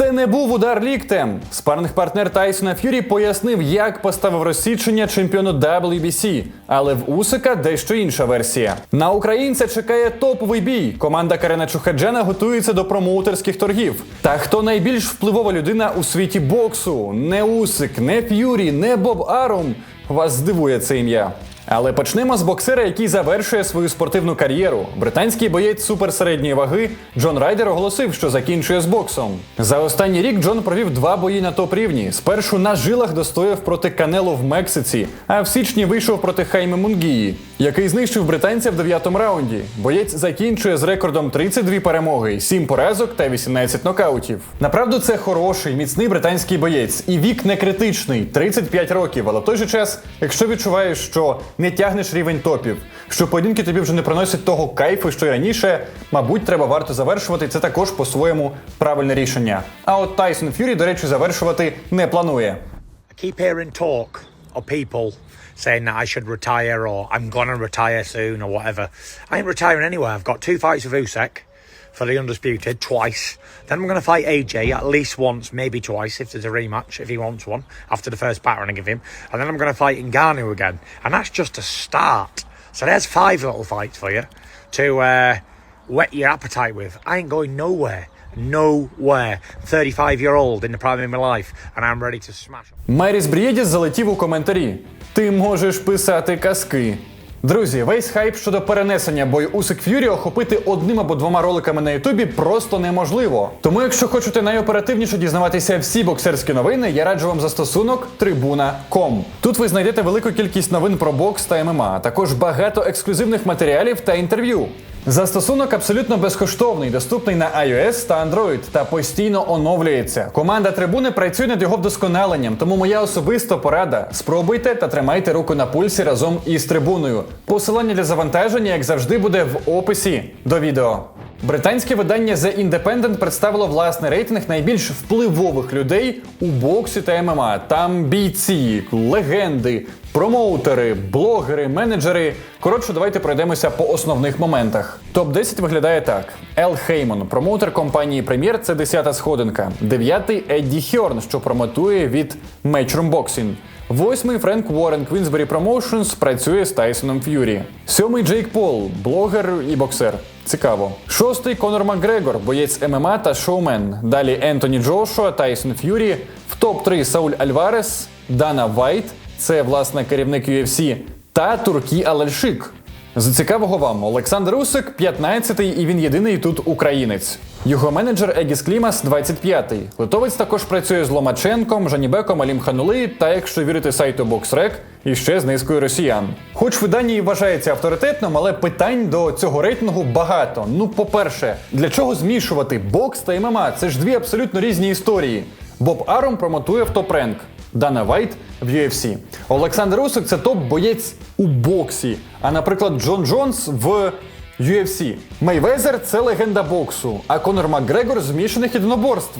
Це не був удар ліктем. Спарних партнер Тайсона Ф'юрі пояснив, як поставив розсічення чемпіону WBC. Але в Усика дещо інша версія. На українця чекає топовий бій. Команда Карена Чухаджена готується до промоутерських торгів. Та хто найбільш впливова людина у світі боксу? Не Усик, не Ф'юрі, не Боб Арум. Вас здивує це ім'я. Але почнемо з боксера, який завершує свою спортивну кар'єру. Британський боєць суперсередньої ваги Джон Райдер оголосив, що закінчує з боксом. За останній рік Джон провів два бої на топ рівні. Спершу на жилах достояв проти Канело в Мексиці, а в січні вийшов проти Хайме Мунгії, який знищив британця в дев'ятому раунді. Боєць закінчує з рекордом 32 перемоги, 7 поразок та 18 нокаутів. Направду, це хороший, міцний британський боєць, і вік не критичний 35 років. Але в той же час, якщо відчуваєш, що не тягнеш рівень топів, що поєдинки тобі вже не приносять того кайфу, що й раніше, мабуть, треба варто завершувати. Це також по-своєму правильне рішення. А от Тайсон Ф'юрі, до речі, завершувати не планує. Keep hearing talk of people saying that I should retire or I'm gonna retire soon or whatever. I ain't retiring anywhere. I've got two fights with Usyk for the undisputed twice. Then I'm gonna fight AJ at least once, maybe twice if there's a rematch if he wants one after the first battering I give him. And then I'm gonna fight Ngannou again, and that's just a start. So there's five little fights for you to uh, whet your appetite with. I ain't going nowhere. Nowhere. 35 year old in the prime of my life, and I'm ready to smash. Меріс Брієдіс залетів у коментарі. Ти можеш писати казки. Друзі, весь хайп щодо перенесення бою Усик Ф'юрі охопити одним або двома роликами на Ютубі просто неможливо. Тому, якщо хочете найоперативніше дізнаватися всі боксерські новини, я раджу вам застосунок Tribuna.com. Тут ви знайдете велику кількість новин про бокс та ММА, а також багато ексклюзивних матеріалів та інтерв'ю. Застосунок абсолютно безкоштовний, доступний на iOS та Android та постійно оновлюється. Команда трибуни працює над його вдосконаленням, тому моя особиста порада: спробуйте та тримайте руку на пульсі разом із трибуною. Посилання для завантаження, як завжди, буде в описі до відео. Британське видання The Independent представило власний рейтинг найбільш впливових людей у боксі та ММА. Там бійці, легенди, промоутери, блогери, менеджери. Коротше, давайте пройдемося по основних моментах. Топ 10 виглядає так: Ел Хеймон, промоутер компанії Прем'єр, це 10-та сходинка. Дев'ятий Едді Хьорн, що промотує від Matchroom Boxing. Восьмий Френк Уоррен Квінсбері Промоушенс працює з Тайсоном Ф'юрі. Сьомий Джейк Пол, блогер і боксер. Цікаво. Шостий Конор Макгрегор, боєць ММА та шоумен. Далі Ентоні Джошуа, Тайсон Ф'юрі. В топ-3 Сауль Альварес, Дана Вайт, це власне керівник UFC, та Туркі Алальшик. З цікавого вам Олександр Усик, 15-й, і він єдиний тут українець. Його менеджер Егіс Клімас 25-й. Литовець також працює з Ломаченком, Жанібеком, Алім Ханули та, якщо вірити сайту BoxRec, і ще з низкою росіян. Хоч видання і вважається авторитетним, але питань до цього рейтингу багато. Ну, по-перше, для чого змішувати бокс та ММА? Це ж дві абсолютно різні історії. Боб Аром промотує в топ-ренк. Дана Вайт в UFC. Олександр Усик це топ-боєць у боксі. А, наприклад, Джон Джонс в UFC. Мейвезер це легенда боксу, а Конор Макгрегор змішаних єдиноборств.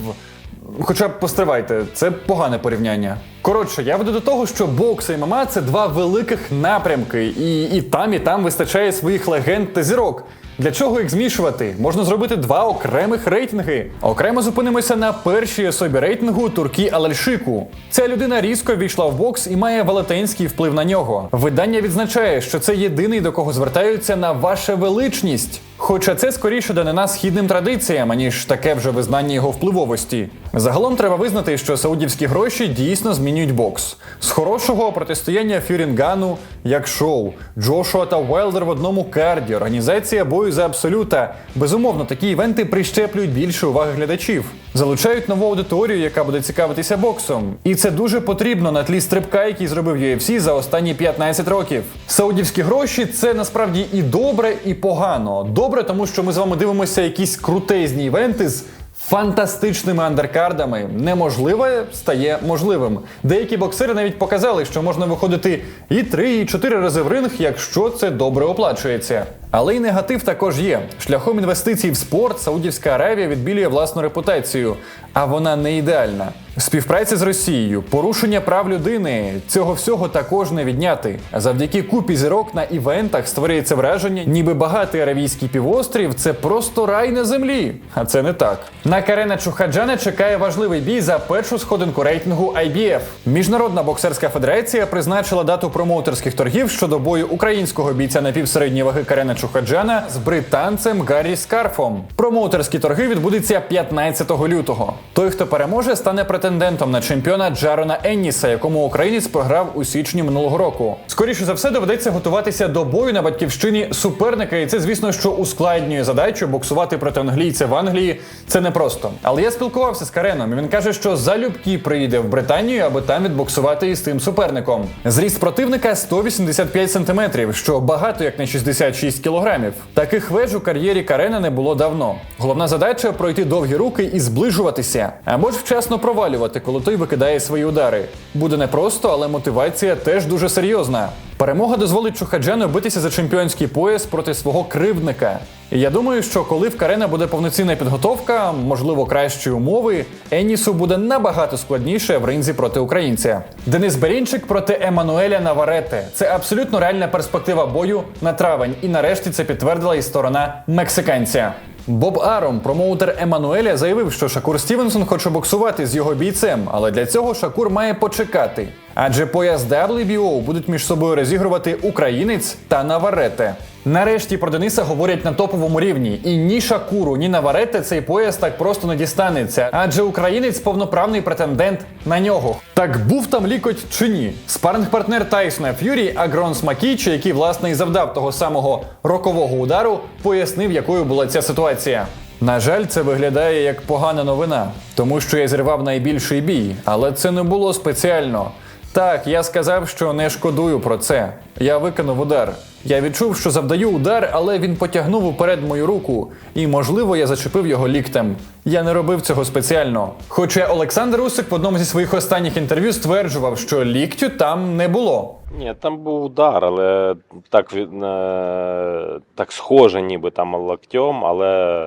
Хоча б постривайте, це погане порівняння. Коротше, я веду до того, що бокс і ММА – це два великих напрямки, і, і там, і там вистачає своїх легенд та зірок. Для чого їх змішувати? Можна зробити два окремих рейтинги. Окремо зупинимося на першій особі рейтингу Туркі Алальшику. Ця людина різко війшла в бокс і має велетенський вплив на нього. Видання відзначає, що це єдиний, до кого звертаються на ваша величність. Хоча це скоріше данина східним традиціям, аніж таке вже визнання його впливовості. Загалом треба визнати, що саудівські гроші дійсно змінюють бокс. З хорошого протистояння Фюрінгану як шоу, Джошуа та Уайлдер в одному карді, організація бою за абсолюта. Безумовно, такі івенти прищеплюють більше уваги глядачів, залучають нову аудиторію, яка буде цікавитися боксом. І це дуже потрібно на тлі стрибка, який зробив UFC за останні 15 років. Саудівські гроші це насправді і добре, і погано. Добре, тому що ми з вами дивимося якісь крутезні івенти з фантастичними андеркардами. Неможливе стає можливим. Деякі боксери навіть показали, що можна виходити і три, і чотири рази в ринг, якщо це добре оплачується. Але й негатив також є. Шляхом інвестицій в спорт Саудівська Аравія відбілює власну репутацію, а вона не ідеальна. Співпраця з Росією, порушення прав людини цього всього також не відняти. Завдяки купі зірок на івентах створюється враження, ніби багатий аравійський півострів це просто рай на землі. А це не так. На Карена Чухаджана чекає важливий бій за першу сходинку рейтингу IBF. Міжнародна боксерська федерація призначила дату промоутерських торгів щодо бою українського бійця напівсередньої ваги Карена Чухаджана з британцем Гаррі Скарфом. Промоутерські торги відбудуться 15 лютого. Той, хто переможе, стане претендентом на чемпіона Джарона Енніса, якому українець програв у січні минулого року. Скоріше за все, доведеться готуватися до бою на батьківщині суперника, і це, звісно, що ускладнює задачу боксувати проти англійця в Англії. Це непросто. Але я спілкувався з Кареном, і він каже, що залюбки приїде в Британію, аби там відбоксувати із тим суперником. Зріст противника 185 сантиметрів, що багато як на 66 кілограмів. Таких веж у кар'єрі Карена не було давно. Головна задача пройти довгі руки і зближуватися, або ж вчасно провалювати, коли той викидає свої удари. Буде непросто, але мотивація теж дуже серйозна. Перемога дозволить Чухаджану битися за чемпіонський пояс проти свого кривдника. І я думаю, що коли в Карена буде повноцінна підготовка, можливо, кращі умови, Енісу буде набагато складніше в ринзі проти українця. Денис Берінчик проти Еммануеля Наварете. Це абсолютно реальна перспектива бою на травень, і нарешті це підтвердила і сторона мексиканця. Боб Аром, промоутер Емануеля, заявив, що Шакур Стівенсон хоче боксувати з його бійцем, але для цього Шакур має почекати. Адже пояс WBO будуть між собою розігрувати українець та Наварете. Нарешті про Дениса говорять на топовому рівні, і ні Шакуру, ні Наварете цей пояс так просто не дістанеться, адже українець повноправний претендент на нього. Так був там лікоть чи ні? Спаринг-партнер Тайсона Ф'юрі Агрон Смакічі, який власне і завдав того самого рокового удару, пояснив, якою була ця ситуація. На жаль, це виглядає як погана новина, тому що я зірвав найбільший бій, але це не було спеціально. Так, я сказав, що не шкодую про це. Я виконав удар. Я відчув, що завдаю удар, але він потягнув уперед мою руку, і, можливо, я зачепив його ліктем. Я не робив цього спеціально. Хоча Олександр Усик в одному зі своїх останніх інтерв'ю стверджував, що ліктю там не було. Ні, там був удар, але так, від- е, так схоже, ніби там локтем, але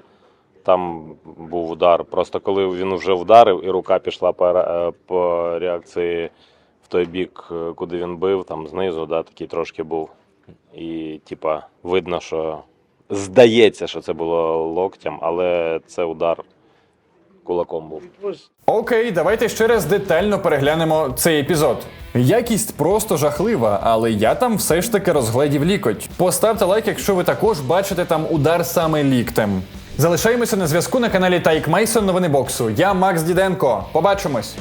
там був удар. Просто коли він вже вдарив і рука пішла по, е, по реакції той бік, е, куди він бив, там знизу, да, такий трошки був. І, типа, видно, що здається, що це було локтем, але це удар кулаком був. Окей, давайте ще раз детально переглянемо цей епізод. Якість просто жахлива, але я там все ж таки розгледів лікоть. Поставте лайк, якщо ви також бачите там удар саме ліктем. Залишаємося на зв'язку на каналі Тайк Мейсон Новини боксу. Я Макс Діденко. Побачимось.